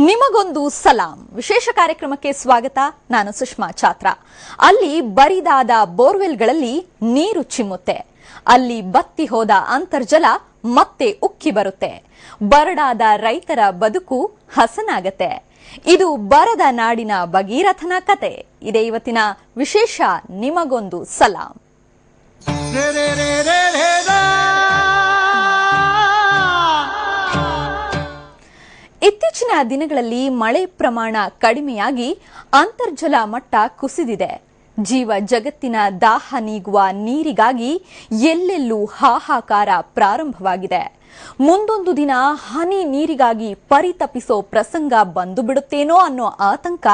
ನಿಮಗೊಂದು ಸಲಾಂ. ವಿಶೇಷ ಕಾರ್ಯಕ್ರಮಕ್ಕೆ ಸ್ವಾಗತ. ನಾನು ಸುಷ್ಮಾ ಛಾತ್ರ. ಅಲ್ಲಿ ಬರಿದಾದ ಬೋರ್ವೆಲ್ಗಳಲ್ಲಿ ನೀರು ಚಿಮ್ಮುತ್ತೆ. ಅಲ್ಲಿ ಬತ್ತಿ ಹೋದ ಅಂತರ್ಜಲ ಮತ್ತೆ ಉಕ್ಕಿ ಬರುತ್ತೆ. ಬರಡಾದ ರೈತರ ಬದುಕು ಹಸನಾಗತ್ತೆ. ಇದು ಬರದ ನಾಡಿನ ಭಗೀರಥನ ಕತೆ. ಇದೇ ಇವತ್ತಿನ ವಿಶೇಷ ನಿಮಗೊಂದು ಸಲಾಂ. ಇತ್ತೀಚಿನ ದಿನಗಳಲ್ಲಿ ಮಳೆ ಪ್ರಮಾಣ ಕಡಿಮೆಯಾಗಿ ಅಂತರ್ಜಲ ಮಟ್ಟ ಕುಸಿದಿದೆ. ಜೀವ ಜಗತ್ತಿನ ದಾಹ ನೀಗುವ ನೀರಿಗಾಗಿ ಎಲ್ಲೆಲ್ಲೂ ಹಾಹಾಕಾರ ಪ್ರಾರಂಭವಾಗಿದೆ. ಮುಂದೊಂದು ದಿನ ಹನಿ ನೀರಿಗಾಗಿ ಪರಿತಪಿಸೋ ಪ್ರಸಂಗ ಬಂದು ಬಿಡುತ್ತೇನೋ ಅನ್ನೋ ಆತಂಕ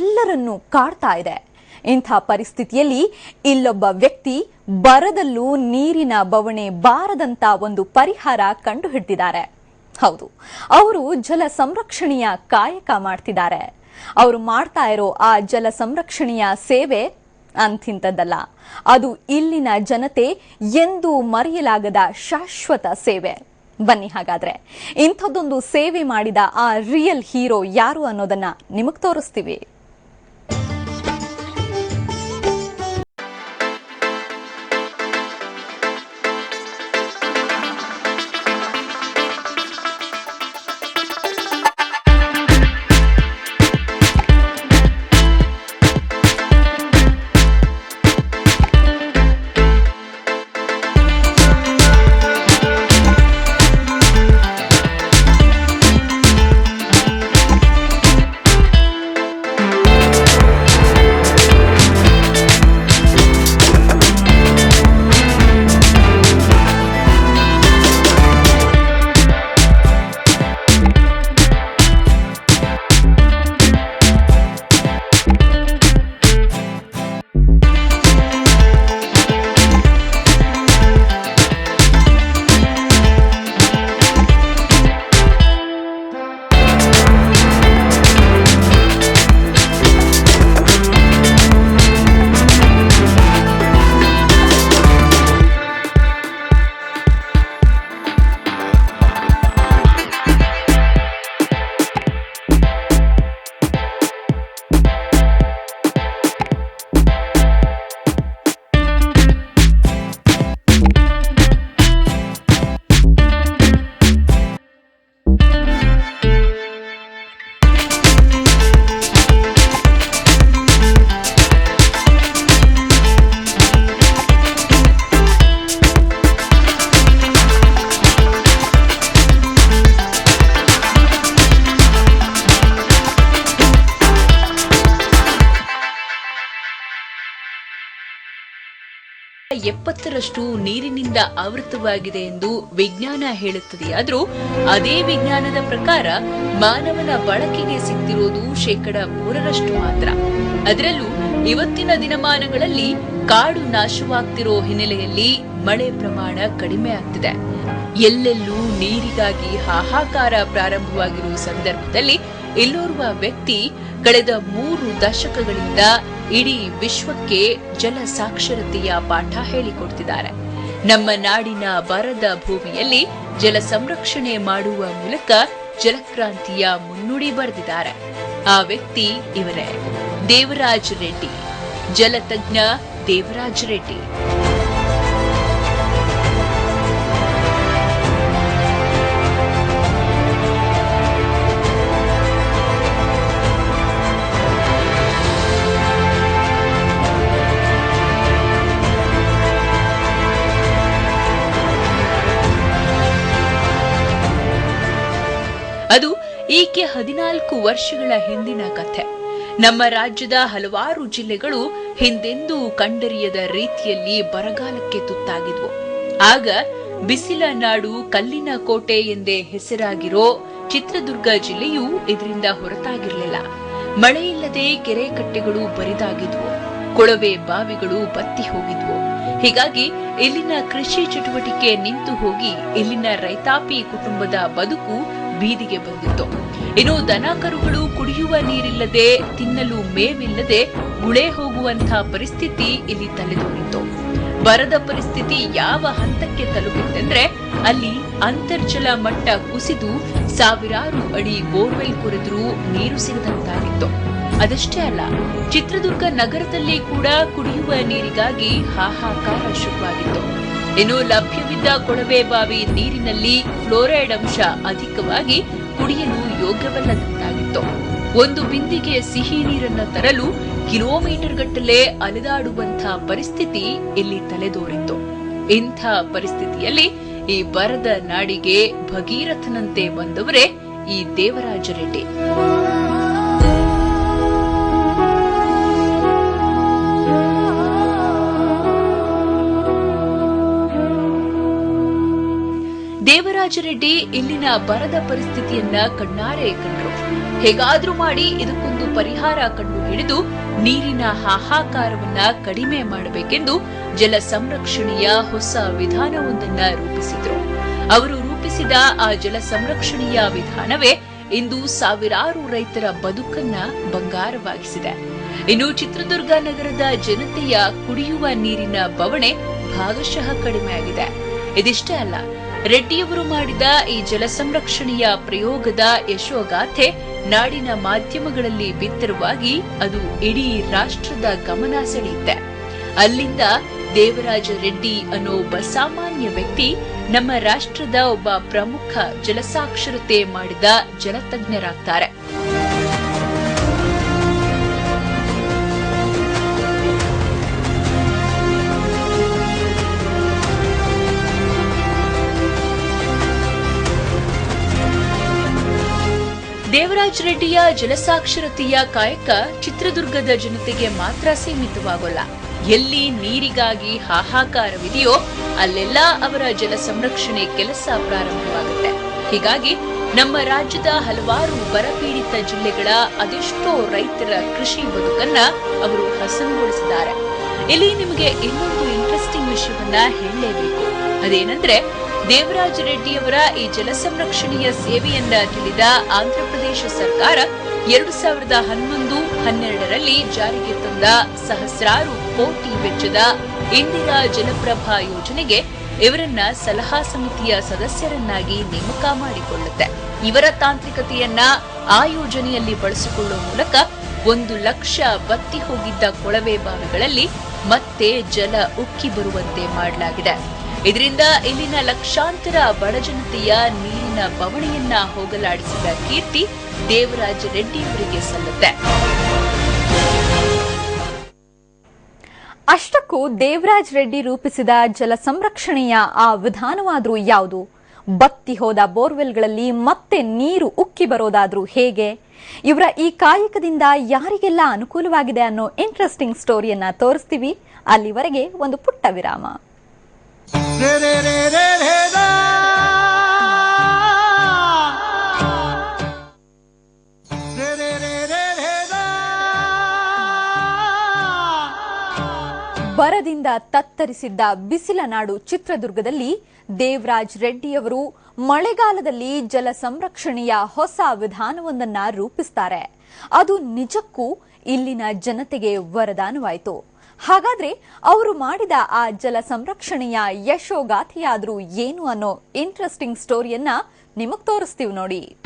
ಎಲ್ಲರನ್ನೂ ಕಾಡ್ತಾ ಇದೆ. ಇಂಥ ಪರಿಸ್ಥಿತಿಯಲ್ಲಿ ಇಲ್ಲೊಬ್ಬ ವ್ಯಕ್ತಿ ಬರದಲ್ಲೂ ನೀರಿನ ಬವಣೆ ಬಾರದಂತ ಒಂದು ಪರಿಹಾರ ಕಂಡುಹಿಡಿದಿದ್ದಾರೆ. ಹೌದು. ಅವರು ಜಲ ಸಂರಕ್ಷಣೆಯ ಕಾಯಕ ಮಾಡ್ತಿದ್ದಾರೆ. ಅವರು ಮಾಡ್ತಾ ಇರೋ ಆ ಜಲ ಸಂರಕ್ಷಣೆಯ ಸೇವೆ ಅಂತಿಂತದ್ದಲ್ಲ ಅದು ಇಲ್ಲಿನ ಜನತೆ ಎಂದೂ ಮರೆಯಲಾಗದ ಶಾಶ್ವತ ಸೇವೆ. ಬನ್ನಿ ಹಾಗಾದ್ರೆ. ಇಂಥದ್ದೊಂದು ಸೇವೆ ಮಾಡಿದ ಆ ರಿಯಲ್ ಹೀರೋ ಯಾರು ಅನ್ನೋದನ್ನ ನಿಮಗ್ ತೋರಿಸ್ತೀವಿ. ಎಪ್ಪತ್ತರಷ್ಟು ನೀರಿನಿಂದ ಆವೃತವಾಗಿದೆ ಎಂದು ವಿಜ್ಞಾನ ಹೇಳುತ್ತದೆಯಾದರೂ ಅದೇ ವಿಜ್ಞಾನದ ಪ್ರಕಾರ ಮಾನವನ ಬಳಕೆಗೆ ಸಿಗ್ತಿರೋದು ಶೇಕಡ ಮೂರರಷ್ಟು ಮಾತ್ರ. ಅದರಲ್ಲೂ ಇವತ್ತಿನ ದಿನಮಾನಗಳಲ್ಲಿ ಕಾಡು ನಾಶವಾಗ್ತಿರೋ ಹಿನ್ನೆಲೆಯಲ್ಲಿ ಮಳೆ ಪ್ರಮಾಣ ಕಡಿಮೆ ಆಗ್ತಿದೆ. ಎಲ್ಲೆಲ್ಲೂ ನೀರಿಗಾಗಿ ಹಾಹಾಕಾರ ಪ್ರಾರಂಭವಾಗಿರುವ ಸಂದರ್ಭದಲ್ಲಿ ಇಲ್ಲೋರ್ವ ವ್ಯಕ್ತಿ ಕಳೆದ ಮೂರು ದಶಕಗಳಿಂದ ಇಡೀ ವಿಶ್ವಕ್ಕೆ ಜಲ ಸಾಕ್ಷರತೆಯ ಪಾಠ ಹೇಳಿಕೊಡ್ತಿದ್ದಾರೆ. ನಮ್ಮ ನಾಡಿನ ಬರದ ಭೂಮಿಯಲ್ಲಿ ಜಲ ಸಂರಕ್ಷಣೆ ಮಾಡುವ ಮೂಲಕ ಜಲಕ್ರಾಂತಿಯ ಮುನ್ನುಡಿ ಬರೆದಿದ್ದಾರೆ. ಆ ವ್ಯಕ್ತಿ ಇವರೇ. ದೇವರಾಜ್ ರೆಡ್ಡಿ. ಜಲತಜ್ಞ ದೇವರಾಜ್ ರೆಡ್ಡಿ. ಹದಿನಾಲ್ಕು ವರ್ಷಗಳ ಹಿಂದಿನ ಕಥೆ. ನಮ್ಮ ರಾಜ್ಯದ ಹಲವಾರು ಜಿಲ್ಲೆಗಳು ಹಿಂದೆಂದೂ ಕಂಡರಿಯದ ರೀತಿಯಲ್ಲಿ ಬರಗಾಲಕ್ಕೆ ತುತ್ತಾಗಿದ್ವು. ಆಗ ಬಿಸಿಲ ನಾಡು ಕಲ್ಲಿನ ಕೋಟೆ ಎಂದೇ ಹೆಸರಾಗಿರೋ ಚಿತ್ರದುರ್ಗ ಜಿಲ್ಲೆಯೂ ಇದರಿಂದ ಹೊರತಾಗಿರಲಿಲ್ಲ. ಮಳೆಯಿಲ್ಲದೆ ಕೆರೆ ಕಟ್ಟೆಗಳು ಬರಿದಾಗಿದ್ವು. ಕೊಳವೆ ಬಾವಿಗಳು ಬತ್ತಿ ಹೋಗಿದ್ವು. ಹೀಗಾಗಿ ಇಲ್ಲಿನ ಕೃಷಿ ಚಟುವಟಿಕೆ ನಿಂತು ಹೋಗಿ ಇಲ್ಲಿನ ರೈತಾಪಿ ಕುಟುಂಬದ ಬದುಕು ಬೀದಿಗೆ ಬಂದಿತ್ತು. ಇನ್ನು ದನ ಕರುಗಳು ಕುಡಿಯುವ ನೀರಿಲ್ಲದೆ, ತಿನ್ನಲು ಮೇವಿಲ್ಲದೆ ಗುಳೆ ಹೋಗುವಂತಹ ಪರಿಸ್ಥಿತಿ ಇಲ್ಲಿ ತಲೆದೋರಿತು ಬರದ ಪರಿಸ್ಥಿತಿ ಯಾವ ಹಂತಕ್ಕೆ ತಲುಪಿತ್ತೆಂದ್ರೆ, ಅಲ್ಲಿ ಅಂತರ್ಜಲ ಮಟ್ಟ ಕುಸಿದು ಸಾವಿರಾರು ಅಡಿ ಬೋರ್ವೆಲ್ ಕೊರೆದರೂ ನೀರು ಸಿಗದಂತಾಗಿತ್ತು. ಅದಷ್ಟೇ ಅಲ್ಲ, ಚಿತ್ರದುರ್ಗ ನಗರದಲ್ಲಿ ಕೂಡ ಕುಡಿಯುವ ನೀರಿಗಾಗಿ ಹಾಹಾಕಾರ ಶುರುವಾಗಿತ್ತು. ಇನ್ನು ಲಭ್ಯವಿದ್ದ ಕೊಳವೆ ಬಾವಿ ನೀರಿನಲ್ಲಿ ಫ್ಲೋರೈಡ್ ಅಂಶ ಅಧಿಕವಾಗಿ ಕುಡಿಯಲು ಯೋಗ್ಯವಲ್ಲದಂತಾಗಿತ್ತು. ಒಂದು ಬಿಂದಿಗೆ ಸಿಹಿ ನೀರನ್ನ ತರಲು ಕಿಲೋಮೀಟರ್ ಗಟ್ಟಲೆ ಅಲೆದಾಡುವಂತಹ ಪರಿಸ್ಥಿತಿ ಇಲ್ಲಿ ತಲೆದೋರಿತ್ತು. ಇಂಥ ಪರಿಸ್ಥಿತಿಯಲ್ಲಿ ಈ ಬರದ ನಾಡಿಗೆ ಭಗೀರಥನಂತೆ ಬಂದವರೇ ಈ ದೇವರಾಜ ರೆಡ್ಡಿ. ದೇವರಾಜ ರೆಡ್ಡಿ ಇಲ್ಲಿನ ಬರದ ಪರಿಸ್ಥಿತಿಯನ್ನ ಕಣ್ಣಾರೆ ಕಂಡರು. ಹೇಗಾದ್ರೂ ಮಾಡಿ ಇದಕ್ಕೊಂದು ಪರಿಹಾರ ಕಂಡು ಹಿಡಿದು ನೀರಿನ ಹಾಹಾಕಾರವನ್ನ ಕಡಿಮೆ ಮಾಡಬೇಕೆಂದು ಜಲ ಸಂರಕ್ಷಣೆಯ ಹೊಸ ವಿಧಾನವೊಂದನ್ನ ರೂಪಿಸಿದ್ರು. ಅವರು ರೂಪಿಸಿದ ಆ ಜಲ ಸಂರಕ್ಷಣೆಯ ವಿಧಾನವೇ ಇಂದು ಸಾವಿರಾರು ರೈತರ ಬದುಕನ್ನ ಬಂಗಾರವಾಗಿಸಿದೆ. ಇನ್ನು ಚಿತ್ರದುರ್ಗ ನಗರದ ಜನತೆಯ ಕುಡಿಯುವ ನೀರಿನ ಬವಣೆ ಭಾಗಶಃ ಕಡಿಮೆಯಾಗಿದೆ. ಇದಿಷ್ಟೇ ಅಲ್ಲ ರೆಡ್ಡಿಯವರು ಮಾಡಿದ ಈ ಜಲ ಸಂರಕ್ಷಣೆಯ ಪ್ರಯೋಗದ ಯಶೋಗಾಥೆ ನಾಡಿನ ಮಾಧ್ಯಮಗಳಲ್ಲಿ ಬಿತ್ತರವಾಗಿ ಅದು ಇಡೀ ರಾಷ್ಟ್ರದ ಗಮನ ಸೆಳೆಯುತ್ತೆ. ಅಲ್ಲಿಂದ ದೇವರಾಜ ರೆಡ್ಡಿ ಅನ್ನೋ ಒಬ್ಬ ಸಾಮಾನ್ಯ ವ್ಯಕ್ತಿ ನಮ್ಮ ರಾಷ್ಟ್ರದ ಒಬ್ಬ ಪ್ರಮುಖ ಜಲಸಾಕ್ಷರತೆ ಮಾಡಿದ ಜಲತಜ್ಞರಾಗ್ತಾರೆ. ದೇವರಾಜ್ ರೆಡ್ಡಿಯ ಜಲಸಾಕ್ಷರತೆಯ ಕಾಯಕ ಚಿತ್ರದುರ್ಗದ ಜನತೆಗೆ ಮಾತ್ರ ಸೀಮಿತವಾಗೋಲ್ಲ. ಎಲ್ಲಿ ನೀರಿಗಾಗಿ ಹಾಹಾಕಾರವಿದೆಯೋ ಅಲ್ಲೆಲ್ಲ ಅವರ ಜಲ ಸಂರಕ್ಷಣೆ ಕೆಲಸ ಪ್ರಾರಂಭವಾಗುತ್ತೆ. ಹೀಗಾಗಿ ನಮ್ಮ ರಾಜ್ಯದ ಹಲವಾರು ಬರಪೀಡಿತ ಜಿಲ್ಲೆಗಳ ಅದೆಷ್ಟೋ ರೈತರ ಕೃಷಿ ಬದುಕನ್ನ ಅವರು ಹಸನುಗೊಳಿಸಿದ್ದಾರೆ. ಇಲ್ಲಿ ನಿಮಗೆ ಇನ್ನೊಂದು ಇಂಟ್ರೆಸ್ಟಿಂಗ್ ವಿಷಯವನ್ನ ಹೇಳಲೇಬೇಕು. ಅದೇನಂದ್ರೆ ದೇವರಾಜ ರೆಡ್ಡಿಯವರ ಈ ಜಲ ಸಂರಕ್ಷಣೆಯ ಸೇವೆಯನ್ನ ತಿಳಿದ ಆಂಧ್ರಪ್ರದೇಶ ಸರ್ಕಾರ ಎರಡು ಸಾವಿರದ ಹನ್ನೊಂದು ಹನ್ನೆರಡರಲ್ಲಿ ಜಾರಿಗೆ ತಂದ ಸಹಸ್ರಾರು ಕೋಟಿ ವೆಚ್ಚದ ಇಂದಿರಾ ಜಲಪ್ರಭಾ ಯೋಜನೆಗೆ ಇವರನ್ನ ಸಲಹಾ ಸಮಿತಿಯ ಸದಸ್ಯರನ್ನಾಗಿ ನೇಮಕ ಮಾಡಿಕೊಳ್ಳುತ್ತೆ. ಇವರ ತಾಂತ್ರಿಕತೆಯನ್ನ ಆ ಯೋಜನೆಯಲ್ಲಿ ಬಳಸಿಕೊಳ್ಳುವ ಮೂಲಕ ಒಂದು ಲಕ್ಷ ಬತ್ತಿ ಹೋಗಿದ್ದ ಕೊಳವೆ ಬಾವಿಗಳಲ್ಲಿ ಮತ್ತೆ ಜಲ ಉಕ್ಕಿ ಬರುವಂತೆ ಮಾಡಲಾಗಿದೆ. ಇದರಿಂದ ಇಲ್ಲಿನ ಲಕ್ಷಾಂತರ ಬಡಜನತೆಯ ನೀರಿನ ಬವಣೆಯನ್ನ ಹೋಗಲಾಡಿಸಿದ ಕೀರ್ತಿ ದೇವರಾಜ ರೆಡ್ಡಿಯವರಿಗೆ ಸಲ್ಲುತ್ತೆ. ಅಷ್ಟಕ್ಕೂ ದೇವರಾಜ್ ರೆಡ್ಡಿ ರೂಪಿಸಿದ ಜಲ ಸಂರಕ್ಷಣೆಯ ಆ ವಿಧಾನವಾದರೂ ಯಾವುದು? ಬತ್ತಿ ಹೋದ ಬೋರ್ವೆಲ್ಗಳಲ್ಲಿ ಮತ್ತೆ ನೀರು ಉಕ್ಕಿ ಬರೋದಾದ್ರೂ ಹೇಗೆ? ಇವರ ಈ ಕಾಯಕದಿಂದ ಯಾರಿಗೆಲ್ಲ ಅನುಕೂಲವಾಗಿದೆ ಅನ್ನೋ ಇಂಟ್ರೆಸ್ಟಿಂಗ್ ಸ್ಟೋರಿಯನ್ನ ತೋರಿಸ್ತೀವಿ. ಅಲ್ಲಿವರೆಗೆ ಒಂದು ಪುಟ್ಟ ವಿರಾಮ. ಬರದಿಂದ ತತ್ತರಿಸಿದ್ದ ಬಿಸಿಲ ನಾಡು ಚಿತ್ರದುರ್ಗದಲ್ಲಿ ದೇವರಾಜ್ ರೆಡ್ಡಿಯವರು ಮಳೆಗಾಲದಲ್ಲಿ ಜಲ ಸಂರಕ್ಷಣೆಯ ಹೊಸ ವಿಧಾನವೊಂದನ್ನು ರೂಪಿಸ್ತಾರೆ. ಅದು ನಿಜಕ್ಕೂ ಇಲ್ಲಿನ ಜನತೆಗೆ ವರದಾನವಾಯಿತು. ಹಾಗಾದ್ರೆ ಅವರು ಮಾಡಿದ ಆ ಜಲ ಸಂರಕ್ಷಣೆಯ ಯಶೋಗಾಥೆಯಾದ್ರೂ ಏನು ಅನ್ನೋ ಇಂಟ್ರೆಸ್ಟಿಂಗ್ ಸ್ಟೋರಿಯನ್ನ ನಿಮಗ್ ತೋರಿಸ್ತೀವಿ ನೋಡಿ.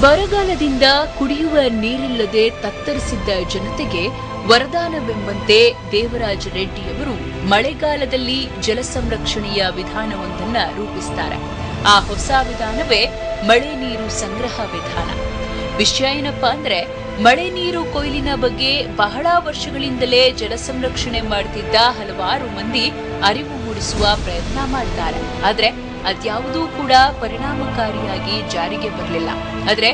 ಬರಗಾಲದಿಂದ ಕುಡಿಯುವ ನೀರಿಲ್ಲದೆ ತತ್ತರಿಸಿದ್ದ ಜನತೆಗೆ ವರದಾನವೆಂಬಂತೆ ದೇವರಾಜ ರೆಡ್ಡಿಯವರು ಮಳೆಗಾಲದಲ್ಲಿ ಜಲ ಸಂರಕ್ಷಣೆಯ ವಿಧಾನವೊಂದನ್ನ ರೂಪಿಸ್ತಾರೆ. ಆ ಹೊಸ ವಿಧಾನವೇ ಮಳೆ ನೀರು ಸಂಗ್ರಹ ವಿಧಾನ. ವಿಷಯ ಏನಪ್ಪಾ ಅಂದ್ರೆ ಮಳೆ ನೀರು ಕೊಯ್ಲಿನ ಬಗ್ಗೆ ಬಹಳ ವರ್ಷಗಳಿಂದಲೇ ಜಲ ಸಂರಕ್ಷಣೆ ಮಾಡುತ್ತಿದ್ದ ಹಲವಾರು ಮಂದಿ ಅರಿವು ಮೂಡಿಸುವ ಪ್ರಯತ್ನ ಮಾಡ್ತಾರೆ. ಆದ್ರೆ ಅದ್ಯಾವುದೂ ಕೂಡ ಪರಿಣಾಮಕಾರಿಯಾಗಿ ಜಾರಿಗೆ ಬರಲಿಲ್ಲ. ಆದ್ರೆ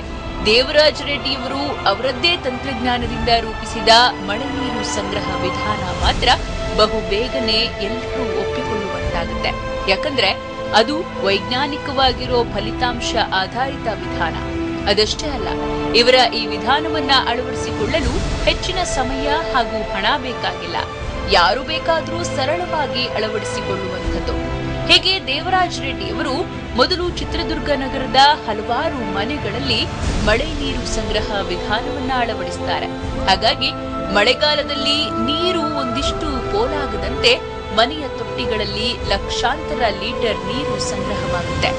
ದೇವರಾಜ ರೆಡ್ಡಿಯವರು ಅವರದ್ದೇ ತಂತ್ರಜ್ಞಾನದಿಂದ ರೂಪಿಸಿದ ಮಳೆ ನೀರು ಸಂಗ್ರಹ ವಿಧಾನ ಮಾತ್ರ ಬಹು ಬೇಗನೆ ಎಲ್ಲರೂ ಒಪ್ಪಿಕೊಳ್ಳುವಂತಾಗುತ್ತೆ. ಯಾಕಂದ್ರೆ ಅದು ವೈಜ್ಞಾನಿಕವಾಗಿರೋ ಫಲಿತಾಂಶ ಆಧಾರಿತ ವಿಧಾನ. ಅದಷ್ಟೇ ಅಲ್ಲ, ಇವರ ಈ ವಿಧಾನವನ್ನ ಅಳವಡಿಸಿಕೊಳ್ಳಲು ಹೆಚ್ಚಿನ ಸಮಯ ಹಾಗೂ ಹಣ ಬೇಕಾಗಿಲ್ಲ. ಯಾರು ಬೇಕಾದರೂ ಸರಳವಾಗಿ ಅಳವಡಿಸಿಕೊಳ್ಳುವಂಥದ್ದು. ಹೀಗೆ ದೇವರಾಜ್ ರೆಡ್ಡಿಯವರು ಮೊದಲು ಚಿತ್ರದುರ್ಗ ನಗರದ ಹಲವಾರು ಮನೆಗಳಲ್ಲಿ ಮಳೆ ನೀರು ಸಂಗ್ರಹ ವಿಧಾನವನ್ನ ಅಳವಡಿಸುತ್ತಾರೆ ಹಾಗಾಗಿ ಮಳೆಗಾಲದಲ್ಲಿ ನೀರು ಒಂದಿಷ್ಟು ಪೋಲಾಗದಂತೆ ಮನೆಯ ತೊಟ್ಟಿಗಳಲ್ಲಿ ಲಕ್ಷಾಂತರ ಲೀಟರ್ ನೀರು ಸಂಗ್ರಹವಾಗುತ್ತೆ.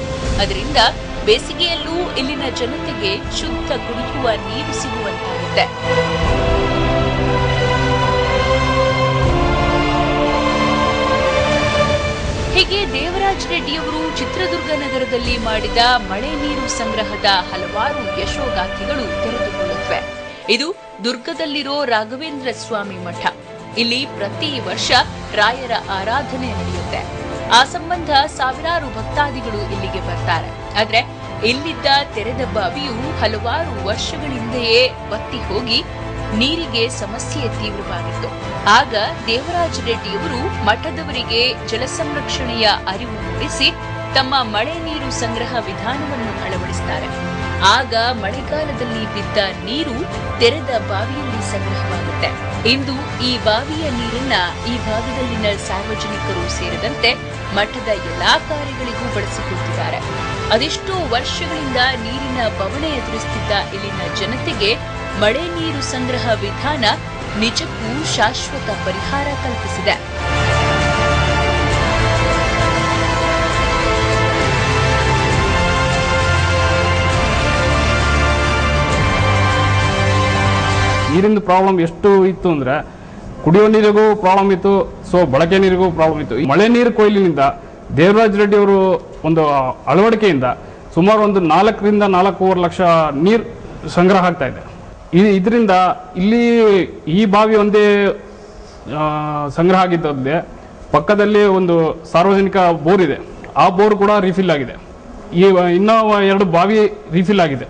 ಅದರಿಂದ ಬೇಸಿಗೆಯಲ್ಲೂ ಇಲ್ಲಿನ ಜನತೆಗೆ ಶುದ್ಧ ಕುಡಿಯುವ ನೀರು ಸಿಗುವಂತಾಗುತ್ತೆ ಹೀಗೆ ದೇವರಾಜ್ ರೆಡ್ಡಿಯವರು ಚಿತ್ರದುರ್ಗ ನಗರದಲ್ಲಿ ಮಾಡಿದ ಮಳೆ ನೀರು ಸಂಗ್ರಹದ ಹಲವಾರು ಯಶೋಗಾಥೆಗಳು ತೆರೆದುಕೊಳ್ಳುತ್ತವೆ. ಇದು ದುರ್ಗದಲ್ಲಿರೋ ರಾಘವೇಂದ್ರ ಸ್ವಾಮಿ ಮಠ. ಇಲ್ಲಿ ಪ್ರತಿ ವರ್ಷ ರಾಯರ ಆರಾಧನೆ ನಡೆಯುತ್ತೆ. ಆ ಸಂಬಂಧ ಸಾವಿರಾರು ಭಕ್ತಾದಿಗಳು ಇಲ್ಲಿಗೆ ಬರ್ತಾರೆ. ಆದ್ರೆ ಇಲ್ಲಿದ್ದ ತೆರೆದ ಬಾವಿಯು ಹಲವಾರು ವರ್ಷಗಳಿಂದೆಯೇ ಬತ್ತಿ ಹೋಗಿ ನೀರಿಗೆ ಸಮಸ್ಯೆ ತೀವ್ರವಾಗಿತ್ತು. ಆಗ ದೇವರಾಜ ರೆಡ್ಡಿಯವರು ಮಠದವರಿಗೆ ಜಲ ಸಂರಕ್ಷಣೆಯ ಅರಿವು ಮೂಡಿಸಿ ತಮ್ಮ ಮಳೆ ನೀರು ಸಂಗ್ರಹ ವಿಧಾನವನ್ನು ಅಳವಡಿಸುತ್ತಾರೆ ಆಗ ಮಳೆಗಾಲದಲ್ಲಿ ಬಿದ್ದ ನೀರು ತೆರೆದ ಬಾವಿಯಲ್ಲಿ ಸಂಗ್ರಹವಾಗುತ್ತೆ. ಇಂದು ಈ ಬಾವಿಯ ನೀರನ್ನ ಈ ಭಾಗದಲ್ಲಿನ ಸಾರ್ವಜನಿಕರು ಸೇರಿದಂತೆ ಮಠದ ಎಲ್ಲಾ ಕಾರ್ಯಗಳಿಗೂ ಬಳಸಿಕೊಳ್ತಿದ್ದಾರೆ ಅದೆಷ್ಟೋ ವರ್ಷಗಳಿಂದ ನೀರಿನ ಬವಣೆ ಎದುರಿಸುತ್ತಿದ್ದ ಇಲ್ಲಿನ ಜನತೆಗೆ ಮಳೆ ನೀರು ಸಂಗ್ರಹ ವಿಧಾನ ನಿಜಕ್ಕೂ ಶಾಶ್ವತ ಪರಿಹಾರ ಕಲ್ಪಿಸಿದೆ. ನೀರಿನ ಪ್ರಾಬ್ಲಮ್ ಎಷ್ಟು ಇತ್ತು ಅಂದ್ರೆ ಕುಡಿಯೋ ನೀರಿಗೂ ಪ್ರಾಬ್ಲಮ್ ಇತ್ತು. ಸೊ ಬಳಕೆ ನೀರಿಗೂ ಪ್ರಾಬ್ಲಮ್ ಇತ್ತು. ಮಳೆ ನೀರು ಕೊಯ್ಲಿನಿಂದ ದೇವರಾಜ್ ರೆಡ್ಡಿ ಅವರು ಒಂದು ಅಳವಡಿಕೆಯಿಂದ ಸುಮಾರು ಒಂದು ನಾಲ್ಕರಿಂದ ನಾಲ್ಕೂವರೆ ಲಕ್ಷ ನೀರು ಸಂಗ್ರಹ ಆಗ್ತಾ ಇದೆ. ಇದರಿಂದ ಇಲ್ಲಿ ಈ ಬಾವಿ ಒಂದೇ ಸಂಗ್ರಹ ಆಗಿದ್ದದ್ದೇ ಪಕ್ಕದಲ್ಲಿ ಒಂದು ಸಾರ್ವಜನಿಕ ಬೋರ್ ಇದೆ. ಆ ಬೋರ್ ಕೂಡ ರೀಫಿಲ್ ಆಗಿದೆ. ಈ, ಇನ್ನೂ ಎರಡು ಬಾವಿ ರೀಫಿಲ್ ಆಗಿದೆ.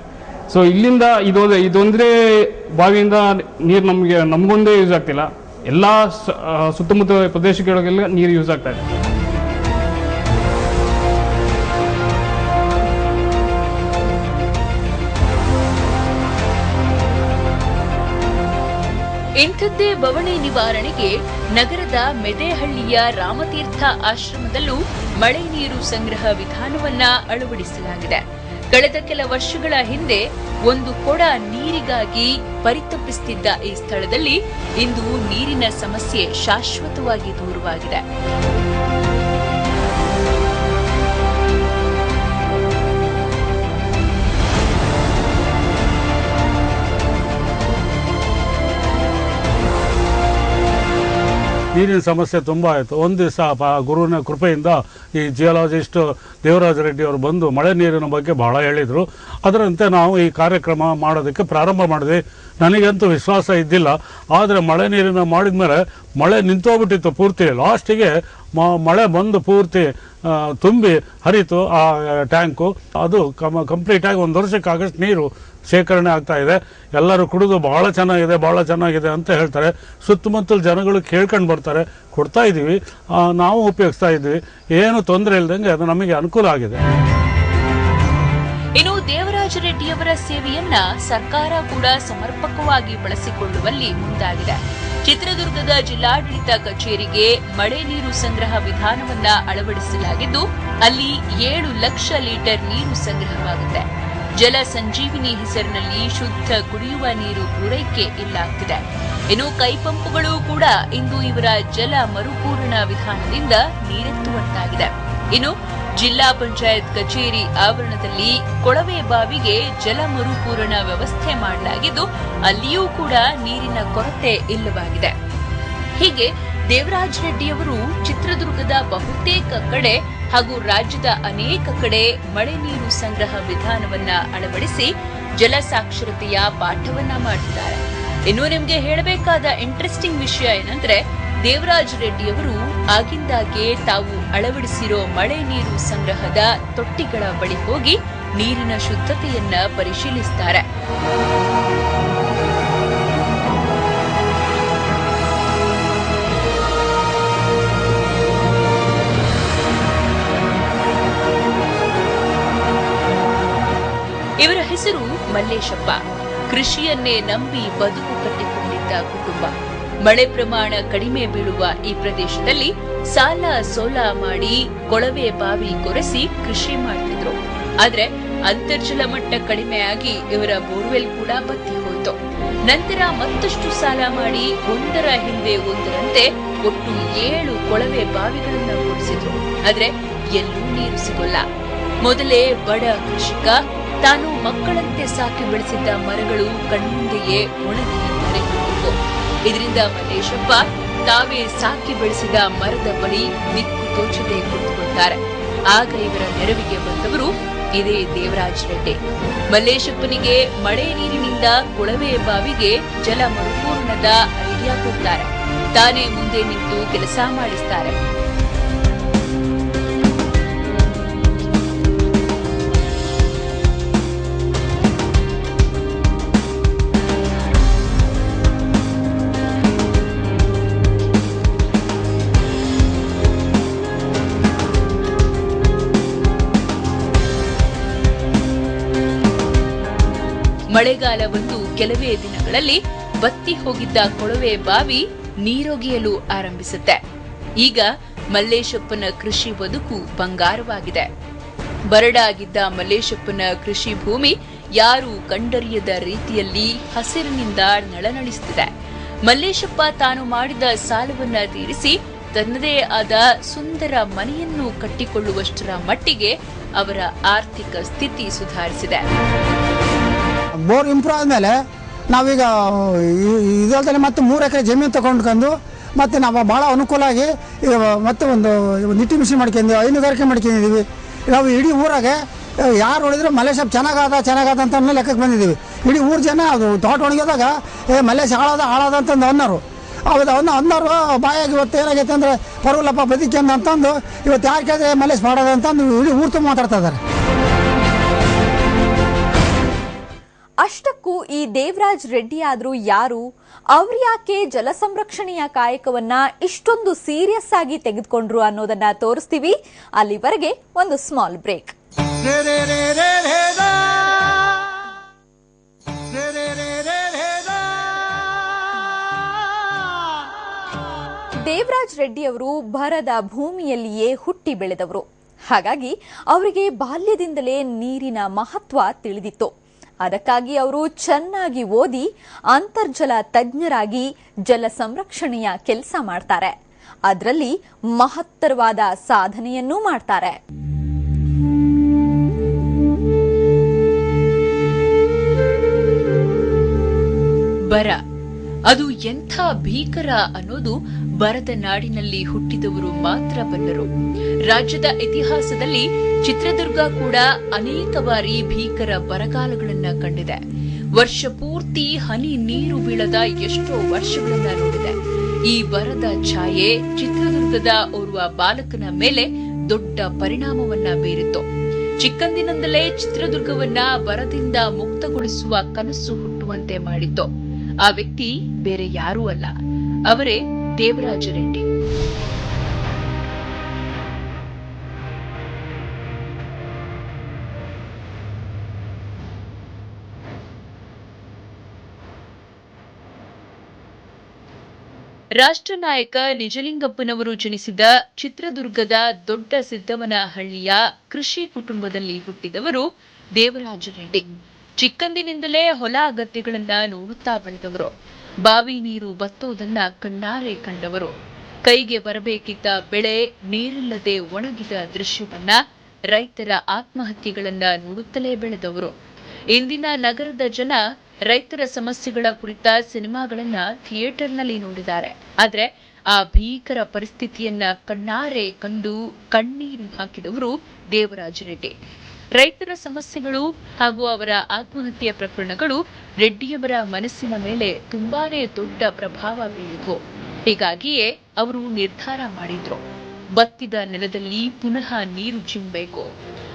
ಸೊ ಇಲ್ಲಿಂದ ಇದೊಂದೇ ಇದೊಂದೇ ಬಾವಿಯಿಂದ ನೀರು ನಮಗೆ, ನಮಗೊಂದೇ ಯೂಸ್ ಆಗ್ತಿಲ್ಲ. ಎಲ್ಲ ಸುತ್ತಮುತ್ತ ಪ್ರದೇಶಗಳಿಗೆಲ್ಲ ನೀರು ಯೂಸ್ ಆಗ್ತಾ ಇದೆ. ಇಂಥದ್ದೇ ಬವಣೆ ನಿವಾರಣೆಗೆ ನಗರದ ಮೆದೇಹಳ್ಳಿಯ ರಾಮತೀರ್ಥ ಆಶ್ರಮದಲ್ಲೂ ಮಳೆ ನೀರು ಸಂಗ್ರಹ ವಿಧಾನವನ್ನ ಅಳವಡಿಸಲಾಗಿದೆ. ಕಳೆದ ಕೆಲ ವರ್ಷಗಳ ಹಿಂದೆ ಒಂದು ಕೊಡ ನೀರಿಗಾಗಿ ಪರಿತಪಿಸುತ್ತಿದ್ದ ಈ ಸ್ಥಳದಲ್ಲಿ ಇಂದು ನೀರಿನ ಸಮಸ್ಯೆ ಶಾಶ್ವತವಾಗಿ ದೂರವಾಗಿದೆ. ನೀರಿನ ಸಮಸ್ಯೆ ತುಂಬ ಆಯಿತು. ಒಂದು ದಿವಸ ಗುರುವಿನ ಕೃಪೆಯಿಂದ ಈ ಜಿಯಾಲಜಿಸ್ಟ್ ದೇವರಾಜ ರೆಡ್ಡಿ ಅವರು ಬಂದು ಮಳೆ ನೀರಿನ ಬಗ್ಗೆ ಬಹಳ ಹೇಳಿದರು. ಅದರಂತೆ ನಾವು ಈ ಕಾರ್ಯಕ್ರಮ ಮಾಡೋದಕ್ಕೆ ಪ್ರಾರಂಭ ಮಾಡಿದ್ವಿ ನನಗಂತೂ ವಿಶ್ವಾಸ ಇದ್ದಿಲ್ಲ. ಆದರೆ ಮಳೆ ನೀರಿನ ಮಾಡಿದ ಮೇಲೆ ಮಳೆ ನಿಂತೋಗ್ಬಿಟ್ಟಿತ್ತು ಪೂರ್ತಿ. ಲಾಸ್ಟಿಗೆ ಮಳೆ ಬಂದು ಪೂರ್ತಿ ತುಂಬಿ ಹರಿತು ಆ ಟ್ಯಾಂಕು. ಅದು ಕಮ ಕಂಪ್ಲೀಟಾಗಿ ಒಂದು ವರ್ಷಕ್ಕಾಗಷ್ಟು ನೀರು ಶೇಖರಣೆ ಆಗ್ತಾ ಇದೆ. ಎಲ್ಲರೂ ಕುಡಿದು ಭಾಳ ಚೆನ್ನಾಗಿದೆ ಭಾಳ ಚೆನ್ನಾಗಿದೆ ಅಂತ ಹೇಳ್ತಾರೆ. ಸುತ್ತಮುತ್ತಲು ಜನಗಳು ಕೇಳ್ಕೊಂಡು ಬರ್ತಾರೆ. ಕೊಡ್ತಾ ಇದ್ದೀವಿ ನಾವು ಉಪಯೋಗಿಸ್ತಾ ಇದ್ದೀವಿ ಏನು ತೊಂದರೆ ಇಲ್ದಂಗೆ ಅದು ನಮಗೆ ಅನುಕೂಲ ಆಗಿದೆ. ಇನ್ನು ದೇವರಾಜ ರೆಡ್ಡಿಯವರ ಸೇವೆಯನ್ನ ಸರ್ಕಾರ ಕೂಡ ಸಮರ್ಪಕವಾಗಿ ಬಳಸಿಕೊಳ್ಳುವಲ್ಲಿ ಮುಂದಾಗಿದೆ. ಚಿತ್ರದುರ್ಗದ ಜಿಲ್ಲಾಡಳಿತ ಕಚೇರಿಗೆ ಮಳೆ ನೀರು ಸಂಗ್ರಹ ವಿಧಾನವನ್ನ ಅಳವಡಿಸಲಾಗಿದ್ದು, ಅಲ್ಲಿ ಏಳು ಲಕ್ಷ ಲೀಟರ್ ನೀರು ಸಂಗ್ರಹವಾಗುತ್ತೆ. ಜಲ ಸಂಜೀವಿನಿ ಹೆಸರಿನಲ್ಲಿ ಶುದ್ಧ ಕುಡಿಯುವ ನೀರು ಪೂರೈಕೆ ಇಲ್ಲಾಗ್ತಿದೆ. ಇನ್ನು ಕೈಪಂಪುಗಳು ಕೂಡ ಇಂದು ಇವರ ಜಲ ಮರುಪೂರಣ ವಿಧಾನದಿಂದ ನೀರೆತ್ತುವಂತಾಗಿದೆ. ಇನ್ನು ಜಿಲ್ಲಾ ಪಂಚಾಯತ್ ಕಚೇರಿ ಆವರಣದಲ್ಲಿ ಕೊಳವೆ ಬಾವಿಗೆ ಜಲ ಮರುಪೂರಣ ವ್ಯವಸ್ಥೆ ಮಾಡಲಾಗಿದ್ದು, ಅಲ್ಲಿಯೂ ಕೂಡ ನೀರಿನ ಕೊರತೆ ಇಲ್ಲವಾಗಿದೆ. ಹೀಗೆ ದೇವರಾಜ್ ರೆಡ್ಡಿಯವರು ಚಿತ್ರದುರ್ಗದ ಬಹುತೇಕ ಕಡೆ ಹಾಗೂ ರಾಜ್ಯದ ಅನೇಕ ಕಡೆ ಮಳೆ ನೀರು ಸಂಗ್ರಹ ವಿಧಾನವನ್ನ ಅಳವಡಿಸಿ ಜಲ ಸಾಕ್ಷರತೆಯ ಪಾಠವನ್ನ ಮಾಡಿದ್ದಾರೆ. ಇನ್ನು ನಿಮಗೆ ಹೇಳಬೇಕಾದ ಇಂಟ್ರೆಸ್ಟಿಂಗ್ ವಿಷಯ ಏನಂದ್ರೆ, ದೇವರಾಜ್ ರೆಡ್ಡಿಯವರು ಆಗಿಂದಾಗೆ ತಾವು ಅಳವಡಿಸಿರೋ ಮಳೆ ನೀರು ಸಂಗ್ರಹದ ತೊಟ್ಟಿಗಳ ಬಳಿ ಹೋಗಿ ನೀರಿನ ಶುದ್ಧತೆಯನ್ನ ಪರಿಶೀಲಿಸ್ತಾರೆ. ಇವರ ಹೆಸರು ಮಲ್ಲೇಶಪ್ಪ. ಕೃಷಿಯನ್ನೇ ನಂಬಿ ಬದುಕು ಕಟ್ಟಿಕೊಂಡಿದ್ದ ಕುಟುಂಬ. ಮಳೆ ಪ್ರಮಾಣ ಕಡಿಮೆ ಬೀಳುವ ಈ ಪ್ರದೇಶದಲ್ಲಿ ಸಾಲ ಸೋಲ ಮಾಡಿ ಕೊಳವೆ ಬಾವಿ ಕೊರೆಸಿ ಕೃಷಿ ಮಾಡ್ತಿದ್ರು. ಆದ್ರೆ ಅಂತರ್ಜಲ ಮಟ್ಟ ಕಡಿಮೆಯಾಗಿ ಇವರ ಬೋರ್ವೆಲ್ ಕೂಡ ಬತ್ತಿ ಹೋಯಿತು. ನಂತರ ಮತ್ತಷ್ಟು ಸಾಲ ಮಾಡಿ ಒಂದರ ಹಿಂದೆ ಒಂದರಂತೆ ಒಟ್ಟು ಏಳು ಕೊಳವೆ ಬಾವಿಗಳನ್ನ ಓಡಿಸಿದ್ರು ಆದ್ರೆ ಎಲ್ಲೂ ನೀರು ಸಿಗೋಲ್ಲ. ಮೊದಲೇ ಬಡ ಕೃಷಿಕ ತಾನು ಮಕ್ಕಳಂತೆ ಸಾಕಿ ಬೆಳೆಸಿದ್ದ ಮರಗಳು ಕಣ್ಮುಂದೆಯೇ ಒಣಗಿ ಇದರಿಂದ ಮಲ್ಲೇಶಪ್ಪ ತಾವೇ ಸಾಕಿ ಬೆಳೆಸಿದ ಮರದ ಬಳಿ ದಿಕ್ಕು ತೋಚದೆ ಕುಳಿತುಕೊಳ್ತಾರೆ ಆಗ ಇವರ ನೆರವಿಗೆ ಬಂದವರು ಇದೇ ದೇವರಾಜ್ ರೆಡ್ಡಿ. ಮಲ್ಲೇಶಪ್ಪನಿಗೆ ಮಳೆ ನೀರಿನಿಂದ ಕೊಳವೆ ಬಾವಿಗೆ ಜಲ ಮರುಪೂರ್ಣದ ಐಡಿಯಾ ಕೊಡ್ತಾರೆ. ತಾನೇ ಮುಂದೆ ನಿಂತು ಕೆಲಸ ಮಾಡಿಸ್ತಾರೆ. ಮಳೆಗಾಲ ಬಂದು ಕೆಲವೇ ದಿನಗಳಲ್ಲಿ ಬತ್ತಿ ಹೋಗಿದ್ದ ಕೊಳವೆ ಬಾವಿ ನೀರೊಗೆಯಲು ಆರಂಭಿಸುತ್ತೆ. ಈಗ ಮಲ್ಲೇಶಪ್ಪನ ಕೃಷಿ ಬದುಕು ಬಂಗಾರವಾಗಿದೆ. ಬರಡಾಗಿದ್ದ ಮಲ್ಲೇಶಪ್ಪನ ಕೃಷಿ ಭೂಮಿ ಯಾರು ಕಂಡರಿಯದ ರೀತಿಯಲ್ಲಿ ಹಸಿರಿನಿಂದ ನಳನಳಿಸುತ್ತಿದೆ. ಮಲ್ಲೇಶಪ್ಪ ತಾನು ಮಾಡಿದ ಸಾಲವನ್ನ ತೀರಿಸಿ ತನ್ನದೇ ಆದ ಸುಂದರ ಮನೆಯನ್ನು ಕಟ್ಟಿಕೊಳ್ಳುವಷ್ಟರ ಮಟ್ಟಿಗೆ ಅವರ ಆರ್ಥಿಕ ಸ್ಥಿತಿ ಸುಧಾರಿಸಿದೆ. ಬೋರ್ ಇಂಪ್ರೂವ್ ಆದಮೇಲೆ ನಾವೀಗ ಇದಲ್ದಲ್ಲಿ ಮತ್ತೆ ಮೂರು ಎಕರೆ ಜಮೀನು ತೊಗೊಂಡ್ಕೊಂಡು ಮತ್ತು ನಾವು ಭಾಳ ಅನುಕೂಲ ಆಗಿ ಮತ್ತೆ ಒಂದು ನಿಟ್ಟಿ ಮಿಷಿನ್ ಮಾಡ್ಕೊಂಡಿದ್ದೀವಿ ಹೈನುಗಾರಿಕೆ ಮಾಡ್ಕೊಂಡಿದ್ದೀವಿ ನಾವು ಇಡೀ ಊರಾಗೆ ಯಾರು ನೋಡಿದ್ರು ಮಲ್ಲೇಶ್ ಚೆನ್ನಾಗಾದ ಚೆನ್ನಾಗಾದ ಅಂತ ಅನ್ನೋ ಲೆಕ್ಕಕ್ಕೆ ಬಂದಿದ್ದೀವಿ ಇಡೀ ಊರು ಜನ ಅದು ತೋಟ ಒಣಗಿದಾಗ ಏ ಮಲೇಶ್ ಹಾಳಾದ ಹಾಳಾದ ಅಂತಂದು ಅನ್ನೋರು. ಹೌದು ಅವನ್ನ ಅನ್ನೋರು ಬಾಯಾಗಿ ಇವತ್ತು ಏನಾಗೈತೆ ಅಂದರೆ ಪರವಲ್ಲಪ್ಪ ಬದುಕಿ ಅಂತಂದು, ಇವತ್ತು ಯಾರು ಕೇಳಿದ್ರೆ ಮಲೇಶ್ ಮಾಡೋದು ಅಂತಂದು ಇಡೀ ಊರು ತುಂಬ ಮಾತಾಡ್ತಾ ಇದ್ದಾರೆ. ಅಷ್ಟಕ್ಕೂ ಈ ದೇವರಾಜ್ ರೆಡ್ಡಿ ಆದರೂ ಯಾರು ಅವ್ರ್ಯಾಕೆ ಜಲ ಸಂರಕ್ಷಣೆಯ ಕಾಯಕವನ್ನ ಇಷ್ಟೊಂದು ಸೀರಿಯಸ್ ಆಗಿ ತೆಗೆದುಕೊಂಡ್ರು ಅನ್ನೋದನ್ನ ತೋರಿಸ್ತೀವಿ. ಅಲ್ಲಿವರೆಗೆ ಒಂದು ಸ್ಮಾಲ್ ಬ್ರೇಕ್ ದೇವರಾಜ್ ರೆಡ್ಡಿ ಅವರು ಭರದ ಭೂಮಿಯಲ್ಲಿಯೇ ಹುಟ್ಟಿ ಬೆಳೆದವರು. ಹಾಗಾಗಿ ಅವರಿಗೆ ಬಾಲ್ಯದಿಂದಲೇ ನೀರಿನ ಮಹತ್ವ ತಿಳಿದಿತ್ತು. ಅದಕ್ಕಾಗಿ ಅವರು ಚೆನ್ನಾಗಿ ಓದಿ ಅಂತರ್ಜಲ ತಜ್ಞರಾಗಿ ಜಲ ಸಂರಕ್ಷಣೆಯ ಕೆಲಸ ಮಾಡ್ತಾರೆ. ಅದರಲ್ಲಿ ಮಹತ್ತರವಾದ ಸಾಧನೆಯನ್ನೂ ಮಾಡ್ತಾರೆ. ಬರ. ಅದು ಎಂಥ ಭೀಕರ ಅನ್ನೋದು ಬರದ ನಾಡಿನಲ್ಲಿ ಹುಟ್ಟಿದವರು ಮಾತ್ರ ಬಲ್ಲರು ರಾಜ್ಯದ ಇತಿಹಾಸದಲ್ಲಿ ಚಿತ್ರದುರ್ಗ ಕೂಡ ಅನೇಕ ಬಾರಿ ಭೀಕರ ಬರಗಾಲಗಳನ್ನ ಕಂಡಿದೆ. ವರ್ಷ ಪೂರ್ತಿ ಹನಿ ನೀರು ಬೀಳದ ಎಷ್ಟೋ ವರ್ಷಗಳನ್ನ ನೋಡಿದೆ. ಈ ಬರದ ಛಾಯೆ ಚಿತ್ರದುರ್ಗದ ಓರ್ವ ಬಾಲಕನ ಮೇಲೆ ದೊಡ್ಡ ಪರಿಣಾಮವನ್ನ ಬೀರಿತು ಚಿಕ್ಕಂದಿನಿಂದಲೇ ಚಿತ್ರದುರ್ಗವನ್ನ ಬರದಿಂದ ಮುಕ್ತಗೊಳಿಸುವ ಕನಸು ಹುಟ್ಟುವಂತೆ ಮಾಡಿತ್ತು. ಆ ವ್ಯಕ್ತಿ ಬೇರೆ ಯಾರೂ ಅಲ್ಲ. ಅವರೇ ದೇವರಾಜ ರೆಡ್ಡಿ ರಾಷ್ಟ್ರ ನಾಯಕ ನಿಜಲಿಂಗಪ್ಪನವರು ಜನಿಸಿದ ಚಿತ್ರದುರ್ಗದ ದೊಡ್ಡ ಸಿದ್ದವನಹಳ್ಳಿಯ ಕೃಷಿ ಕುಟುಂಬದಲ್ಲಿ ಹುಟ್ಟಿದವರು ದೇವರಾಜ ರೆಡ್ಡಿ ಚಿಕ್ಕಂದಿನಿಂದಲೇ ಹೊಲ ಅಗತ್ಯಗಳನ್ನ ನೋಡುತ್ತಾ ಬೆಳೆದವರು. ಬಾವಿ ನೀರು ಬತ್ತೋದನ್ನ ಕಣ್ಣಾರೆ ಕಂಡವರು. ಕೈಗೆ ಬರಬೇಕಿದ್ದ ಬೆಳೆ ನೀರಿಲ್ಲದೆ ಒಣಗಿದ ದೃಶ್ಯವನ್ನ ರೈತರ ಆತ್ಮಹತ್ಯೆಗಳನ್ನ ನೋಡುತ್ತಲೇ ಬೆಳೆದವರು. ಇಂದಿನ ನಗರದ ಜನ ರೈತರ ಸಮಸ್ಯೆಗಳ ಕುರಿತ ಸಿನಿಮಾಗಳನ್ನ ಥಿಯೇಟರ್ನಲ್ಲಿ ನೋಡಿದ್ದಾರೆ. ಆದ್ರೆ ಆ ಭೀಕರ ಪರಿಸ್ಥಿತಿಯನ್ನ ಕಣ್ಣಾರೆ ಕಂಡು ಕಣ್ಣೀರು ಹಾಕಿದವರು ದೇವರಾಜ ರೆಡ್ಡಿ. ರೈತರ ಸಮಸ್ಯೆಗಳು ಹಾಗೂ ಅವರ ಆತ್ಮಹತ್ಯೆ ಪ್ರಕರಣಗಳು ರೆಡ್ಡಿಯವರ ಮನಸ್ಸಿನ ಮೇಲೆ ತುಂಬಾನೇ ದೊಡ್ಡ ಪ್ರಭಾವ ಬೀರಿದ್ವು ಹೀಗಾಗಿಯೇ ಅವರು ನಿರ್ಧಾರ ಮಾಡಿದ್ರು. ಬತ್ತಿದ ನೆಲದಲ್ಲಿ ಪುನಃ ನೀರು ಚಿಮ್ಮಬೇಕು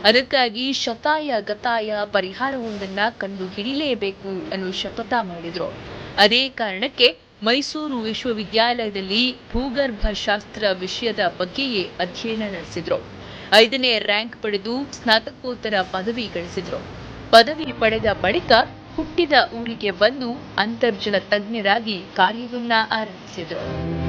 ಅದಕ್ಕಾಗಿ ಶತಾಯ ಗತಾಯ ಪರಿಹಾರವೊಂದನ್ನ ಕಂಡು ಹಿಡಿಯಲೇಬೇಕು ಅನ್ನೋ ಶಪಥ ಮಾಡಿದ್ರು. ಅದೇ ಕಾರಣಕ್ಕೆ ಮೈಸೂರು ವಿಶ್ವವಿದ್ಯಾಲಯದಲ್ಲಿ ಭೂಗರ್ಭ ಶಾಸ್ತ್ರ ವಿಷಯದ ಬಗ್ಗೆಯೇ ಅಧ್ಯಯನ ನಡೆಸಿದ್ರು. ಐದನೇ ರ್ಯಾಂಕ್ ಪಡೆದು ಸ್ನಾತಕೋತ್ತರ ಪದವಿ ಗಳಿಸಿದ್ರು. ಪದವಿ ಪಡೆದ ಬಳಿಕ ಹುಟ್ಟಿದ ಊರಿಗೆ ಬಂದು ಅಂತರ್ಜಲ ತಜ್ಞರಾಗಿ ಕಾರ್ಯವನ್ನ ಆರಂಭಿಸಿದ್ರು.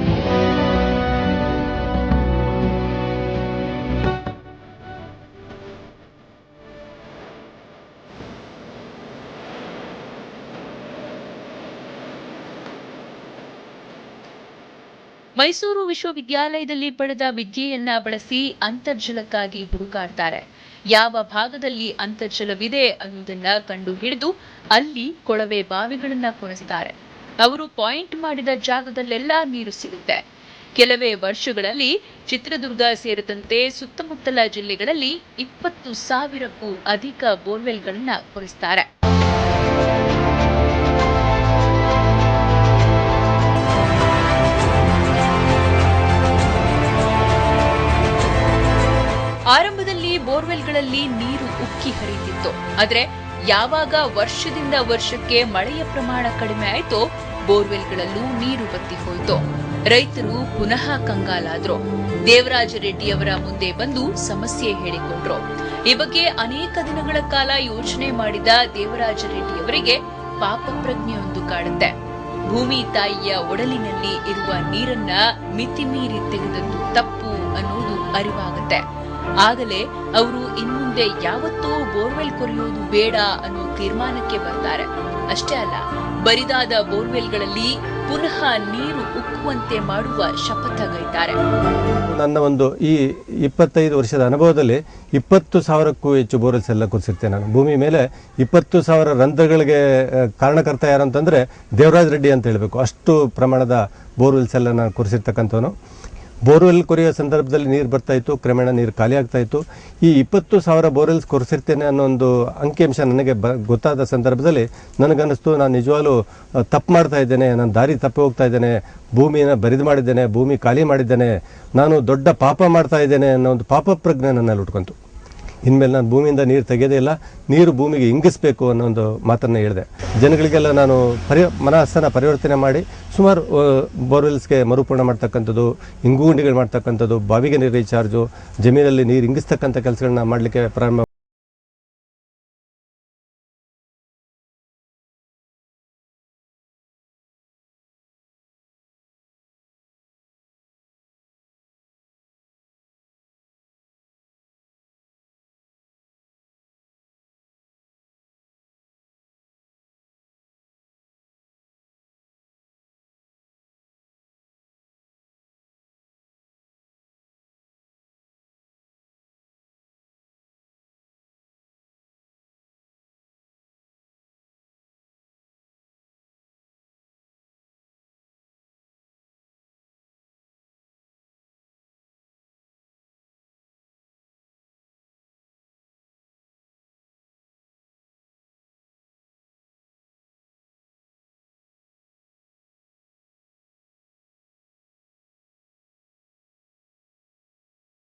ಮೈಸೂರು ವಿಶ್ವವಿದ್ಯಾಲಯದಲ್ಲಿ ಪಡೆದ ವಿದ್ಯೆಯನ್ನ ಬಳಸಿ ಅಂತರ್ಜಲಕ್ಕಾಗಿ ಹುಡುಕಾಡ್ತಾರೆ. ಯಾವ ಭಾಗದಲ್ಲಿ ಅಂತರ್ಜಲವಿದೆ ಅನ್ನೋದನ್ನ ಕಂಡು ಹಿಡಿದು ಅಲ್ಲಿ ಕೊಳವೆ ಬಾವಿಗಳನ್ನ ಕೊರೆಸ್ತಾರೆ ಅವರು ಪಾಯಿಂಟ್ ಮಾಡಿದ ಜಾಗದಲ್ಲೆಲ್ಲ ನೀರು ಸಿಗುತ್ತೆ. ಕೆಲವೇ ವರ್ಷಗಳಲ್ಲಿ ಚಿತ್ರದುರ್ಗ ಸೇರಿದಂತೆ ಸುತ್ತಮುತ್ತಲ ಜಿಲ್ಲೆಗಳಲ್ಲಿ ಇಪ್ಪತ್ತು ಸಾವಿರಕ್ಕೂ ಅಧಿಕ ಬೋರ್ವೆಲ್ಗಳನ್ನ ಕೊರೆಸ್ತಾರೆ. ಆರಂಭದಲ್ಲಿ ಬೋರ್ವೆಲ್ಗಳಲ್ಲಿ ನೀರು ಉಕ್ಕಿ ಹರಿಯುತ್ತಿತ್ತು. ಆದರೆ ಯಾವಾಗ ವರ್ಷದಿಂದ ವರ್ಷಕ್ಕೆ ಮಳೆಯ ಪ್ರಮಾಣ ಕಡಿಮೆ ಆಯಿತೋ ಬೋರ್ವೆಲ್ಗಳಲ್ಲೂ ನೀರು ಬತ್ತಿ ಹೋಯಿತು. ರೈತರು ಪುನಃ ಕಂಗಾಲಾದ್ರು. ದೇವರಾಜ ರೆಡ್ಡಿಯವರ ಮುಂದೆ ಬಂದು ಸಮಸ್ಯೆ ಹೇಳಿಕೊಂಡ್ರು. ಈ ಬಗ್ಗೆ ಅನೇಕ ದಿನಗಳ ಕಾಲ ಯೋಚನೆ ಮಾಡಿದ ದೇವರಾಜ ರೆಡ್ಡಿಯವರಿಗೆ ಪಾಪ ಪ್ರಜ್ಞೆಯೊಂದು ಕಾಡುತ್ತೆ. ಭೂಮಿ ತಾಯಿಯ ಒಡಲಿನಲ್ಲಿ ಇರುವ ನೀರನ್ನ ಮಿತಿಮೀರಿ ತೆಗೆದದ್ದು ತಪ್ಪು ಅನ್ನೋದು ಅರಿವಾಗುತ್ತೆ. ಆಗಲೇ ಅವರು ಇನ್ಮುಂದೆ ಯಾವತ್ತೂ ಬೋರ್ವೆಲ್ ಕೊರೆಯೋದು ಬೇಡ ಅನ್ನೋ ತೀರ್ಮಾನಕ್ಕೆ ಬರ್ತಾರೆ. ಅಷ್ಟೇ ಅಲ್ಲ, ಬರಿದಾದ ಬೋರ್ವೆಲ್ಗಳಲ್ಲಿ ಪುನಃ ನೀರು ಉಕ್ಕುವಂತೆ ಮಾಡುವ ಶಪಥಗೈತಾರೆ ನನ್ನ ಒಂದು ಈ ಇಪ್ಪತ್ತೈದು ವರ್ಷದ ಅನುಭವದಲ್ಲಿ ಇಪ್ಪತ್ತು ಸಾವಿರಕ್ಕೂ ಹೆಚ್ಚು ಬೋರ್ವೆಲ್ಸ್ ಎಲ್ಲ ಕುರಿಸಿರ್ತೇನೆ ನಾನು. ಭೂಮಿ ಮೇಲೆ ಇಪ್ಪತ್ತು ಸಾವಿರ ರಂಧ್ರಗಳಿಗೆ ಕಾರಣಕರ್ತ ಯಾರು ಅಂತಂದರೆ ದೇವರಾಜ್ ರೆಡ್ಡಿ ಅಂತ ಹೇಳಬೇಕು. ಅಷ್ಟು ಪ್ರಮಾಣದ ಬೋರ್ವೆಲ್ಸ್ ಎಲ್ಲ ನಾನು ಕುರಿಸಿರ್ತಕ್ಕಂಥವನು. ಬೋರ್ವೆಲ್ ಕೊರೆಯೋ ಸಂದರ್ಭದಲ್ಲಿ ನೀರು ಬರ್ತಾ ಇತ್ತು, ಕ್ರಮೇಣ ನೀರು ಖಾಲಿ ಆಗ್ತಾ ಇತ್ತು. ಈ ಇಪ್ಪತ್ತು ಸಾವಿರ ಬೋರ್ವೆಲ್ಸ್ ಕೊರೆಸಿರ್ತೇನೆ ಅನ್ನೋ ಒಂದು ಅಂಕಿಅಂಶ ನನಗೆ ಬ, ಗೊತ್ತಾದ ಸಂದರ್ಭದಲ್ಲಿ ನನಗನ್ನಿಸ್ತು, ನಾನು ನಿಜವಾಗ್ಲೂ ತಪ್ಪು ಮಾಡ್ತಾ ಇದ್ದೇನೆ, ನಾನು ದಾರಿ ತಪ್ಪಿ ಹೋಗ್ತಾ ಇದ್ದೇನೆ, ಭೂಮಿನ ಬರಿದು ಮಾಡಿದ್ದೇನೆ, ಭೂಮಿ ಖಾಲಿ ಮಾಡಿದ್ದೇನೆ, ನಾನು ದೊಡ್ಡ ಪಾಪ ಮಾಡ್ತಾ ಇದ್ದೇನೆ ಅನ್ನೋ ಒಂದು ಪಾಪ ಪ್ರಜ್ಞೆ ನನ್ನಲ್ಲಿ ಉಟ್ಕೊಂತು. ಇನ್ಮೇಲೆ ನಾನು ಭೂಮಿಯಿಂದ ನೀರು ತೆಗೆಯೋದೇ ಇಲ್ಲ, ನೀರು ಭೂಮಿಗೆ ಇಂಗಿಸಬೇಕು ಅನ್ನೋ ಒಂದು ಮಾತನ್ನು ಹೇಳಿದೆ. ಜನಗಳಿಗೆಲ್ಲ ನಾನು ಪರಿ, ಮನಸ್ಸನ್ನು ಪರಿವರ್ತನೆ ಮಾಡಿ, ಸುಮಾರು ಬೋರ್ವೆಲ್ಸ್ಗೆ ಮರುಪೂರ್ಣ ಮಾಡ್ತಕ್ಕಂಥದ್ದು ಇಂಗುಗುಂಡಿಗಳು ಮಾಡ್ತಕ್ಕಂಥದ್ದು, ಬಾವಿಗೆ ನೀರು ರೀಚಾರ್ಜು ಜಮೀನಲ್ಲಿ ನೀರು ಇಂಗಿಸ್ತಕ್ಕಂಥ ಕೆಲಸಗಳನ್ನ ಮಾಡಲಿಕ್ಕೆ ಪ್ರಾರಂಭ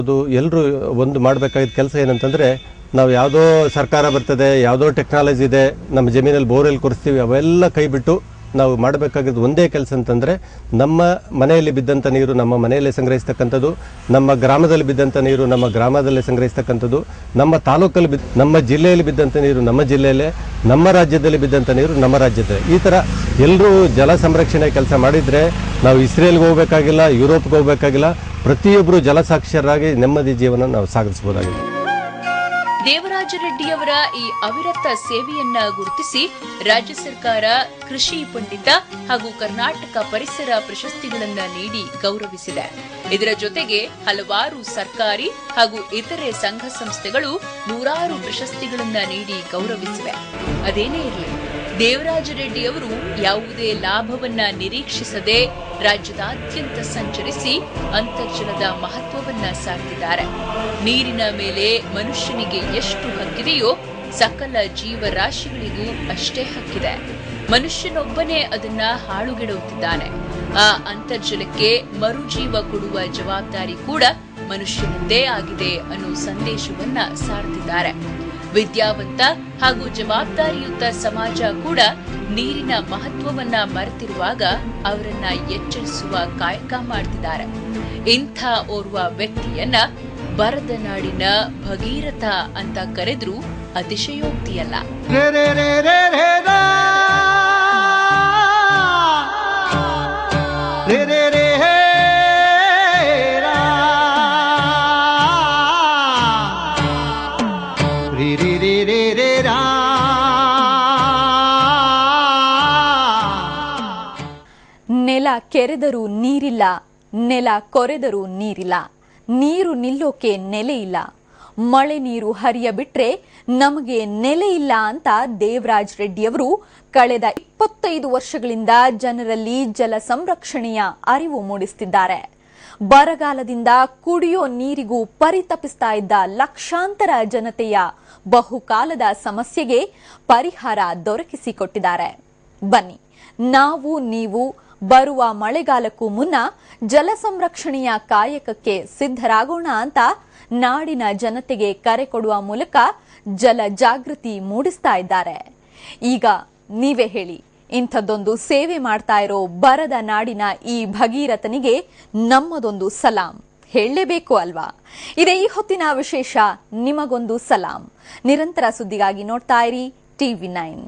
ಅದು ಎಲ್ಲರೂ ಒಂದು ಮಾಡಬೇಕಾಗಿದ್ದ ಕೆಲಸ ಏನಂತಂದರೆ ನಾವು ಯಾವುದೋ ಸರ್ಕಾರ ಬರ್ತದೆ, ಯಾವುದೋ ಟೆಕ್ನಾಲಜಿ ಇದೆ ನಮ್ಮ ಜಮೀನಲ್ಲಿ ಬೋರ್ವೆಲ್ ಕೊರಿಸ್ತೀವಿ, ಅವೆಲ್ಲ ಕೈ ಬಿಟ್ಟು ನಾವು ಮಾಡಬೇಕಾಗಿದ್ದು ಒಂದೇ ಕೆಲಸ ಅಂತಂದರೆ ನಮ್ಮ ಮನೆಯಲ್ಲಿ ಬಿದ್ದಂಥ ನೀರು ನಮ್ಮ ಮನೆಯಲ್ಲೇ ಸಂಗ್ರಹಿಸ್ತಕ್ಕಂಥದ್ದು, ನಮ್ಮ ಗ್ರಾಮದಲ್ಲಿ ಬಿದ್ದಂಥ ನೀರು ನಮ್ಮ ಗ್ರಾಮದಲ್ಲೇ ಸಂಗ್ರಹಿಸ್ತಕ್ಕಂಥದ್ದು, ನಮ್ಮ ತಾಲೂಕಲ್ಲಿ ಬಿದ್ದ, ನಮ್ಮ ಜಿಲ್ಲೆಯಲ್ಲಿ ಬಿದ್ದಂಥ ನೀರು ನಮ್ಮ ಜಿಲ್ಲೆಯಲ್ಲೇ, ನಮ್ಮ ರಾಜ್ಯದಲ್ಲಿ ಬಿದ್ದಂಥ ನೀರು ನಮ್ಮ ರಾಜ್ಯದಲ್ಲೇ. ಈ ಥರ ಎಲ್ಲರೂ ಜಲ ಸಂರಕ್ಷಣೆ ಕೆಲಸ ಮಾಡಿದರೆ ನಾವು ಇಸ್ರೇಲ್ಗೆ ಹೋಗಬೇಕಾಗಿಲ್ಲ, ಯುರೋಪ್ಗೆ ಹೋಗಬೇಕಾಗಿಲ್ಲ ಪ್ರತಿಯೊಬ್ಬರು ಜಲಸಾಕ್ಷರರಾಗಿ ನೆಮ್ಮದಿ ಜೀವನ ನಾವು ಸಾಗಿಸ್ಬೋದಾಗಿದೆ. ದೇವರಾಜ ರೆಡ್ಡಿಯವರ ಈ ಅವಿರತ ಸೇವೆಯನ್ನ ಗುರುತಿಸಿ ರಾಜ್ಯ ಸರ್ಕಾರ ಕೃಷಿ ಪಂಡಿತ ಹಾಗೂ ಕರ್ನಾಟಕ ಪರಿಸರ ಪ್ರಶಸ್ತಿಗಳನ್ನ ನೀಡಿ ಗೌರವಿಸಿದೆ. ಇದರ ಜೊತೆಗೆ ಹಲವಾರು ಸರ್ಕಾರಿ ಹಾಗೂ ಇತರೆ ಸಂಘ ಸಂಸ್ಥೆಗಳು ನೂರಾರು ಪ್ರಶಸ್ತಿಗಳನ್ನ ನೀಡಿ ಗೌರವಿಸಿವೆ. ಅದೇನೇ ಇರಲಿ. ದೇವರಾಜ ರೆಡ್ಡಿ ಅವರು ಯಾವುದೇ ಲಾಭವನ್ನ ನಿರೀಕ್ಷಿಸದೆ ರಾಜ್ಯದಾದ್ಯಂತ ಸಂಚರಿಸಿ ಅಂತರ್ಜಲದ ಮಹತ್ವವನ್ನ ಸಾರಿದ್ದಾರೆ. ನೀರಿನ ಮೇಲೆ ಮನುಷ್ಯನಿಗೆ ಎಷ್ಟು ಹಕ್ಕಿದೆಯೋ ಸಕಲ ಜೀವರಾಶಿಗಳಿಗೂ ಅಷ್ಟೇ ಹಕ್ಕಿದೆ. ಮನುಷ್ಯನೊಬ್ಬನೇ ಅದನ್ನ ಹಾಳುಗೆಡುತ್ತಿದ್ದಾನೆ ಆ ಅಂತರ್ಜಲಕ್ಕೆ ಮರುಜೀವ ಕೊಡುವ ಜವಾಬ್ದಾರಿ ಕೂಡ ಮನುಷ್ಯನದ್ದೇ ಆಗಿದೆ ಅನ್ನೋ ಸಂದೇಶವನ್ನ ಸಾರ್ತಿದ್ದಾರೆ. ವಿದ್ಯಾವಂತ ಹಾಗೂ ಜವಾಬ್ದಾರಿಯುತ ಸಮಾಜ ಕೂಡ ನೀರಿನ ಮಹತ್ವವನ್ನ ಮರೆತಿರುವಾಗ ಅವರನ್ನ ಎಚ್ಚರಿಸುವ ಕಾಯಕ ಮಾಡ್ತಿದ್ದಾರೆ. ಇಂಥ ಓರ್ವ ವ್ಯಕ್ತಿಯನ್ನ ಬರದ ನಾಡಿನ ಭಗೀರಥ ಅಂತ ಕರೆದ್ರೂ ಅತಿಶಯೋಕ್ತಿಯಲ್ಲ. ಕೆರೆದರೂ ನೀರಿಲ್ಲ, ನೆಲ ಕೊರೆದರೂ ನೀರಿಲ್ಲ. ನೀರು ನಿಲ್ಲೋಕೆ ನೆಲೆ ಇಲ್ಲ ಮಳೆ ನೀರು ಹರಿಯ ಬಿಟ್ರೆ ನಮಗೆ ನೆಲೆ ಇಲ್ಲ ಅಂತ ದೇವರಾಜ್ ರೆಡ್ಡಿಯವರು ಕಳೆದ ಇಪ್ಪತ್ತೈದು ವರ್ಷಗಳಿಂದ ಜನರಲ್ಲಿ ಜಲ ಸಂರಕ್ಷಣೆಯ ಅರಿವು ಮೂಡಿಸುತ್ತಿದ್ದಾರೆ ಬರಗಾಲದಿಂದ ಕುಡಿಯೋ ನೀರಿಗೂ ಪರಿತಪಿಸ್ತಾ ಇದ್ದ ಲಕ್ಷಾಂತರ ಜನತೆಯ ಬಹುಕಾಲದ ಸಮಸ್ಯೆಗೆ ಪರಿಹಾರ ದೊರಕಿಸಿಕೊಟ್ಟಿದ್ದಾರೆ. ಬನ್ನಿ, ನಾವು, ನೀವು ಬರುವ ಮಳೆಗಾಲಕ್ಕೂ ಮುನ್ನ ಜಲ ಸಂರಕ್ಷಣೆಯ ಕಾಯಕಕ್ಕೆ ಸಿದ್ಧರಾಗೋಣ ಅಂತ ನಾಡಿನ ಜನತೆಗೆ ಕರೆ ಕೊಡುವ ಮೂಲಕ ಜಲ ಜಾಗೃತಿ ಮೂಡಿಸ್ತಾ ಇದ್ದಾರೆ. ಈಗ ನೀವೇ ಹೇಳಿ, ಇಂಥದ್ದೊಂದು ಸೇವೆ ಮಾಡ್ತಾ ಇರೋ ಬರದ ನಾಡಿನ ಈ ಭಗೀರಥನಿಗೆ ನಮ್ಮದೊಂದು ಸಲಾಂ. ಹೇಳಲೇಬೇಕು ಅಲ್ವಾ? ಇದೇ ಈ ಹೊತ್ತಿನ ವಿಶೇಷ, ನಿಮಗೊಂದು ಸಲಾಂ. ನಿರಂತರ ಸುದ್ದಿಗಾಗಿ ನೋಡ್ತಾ ಇರಿ, ಟಿವಿ ನೈನ್.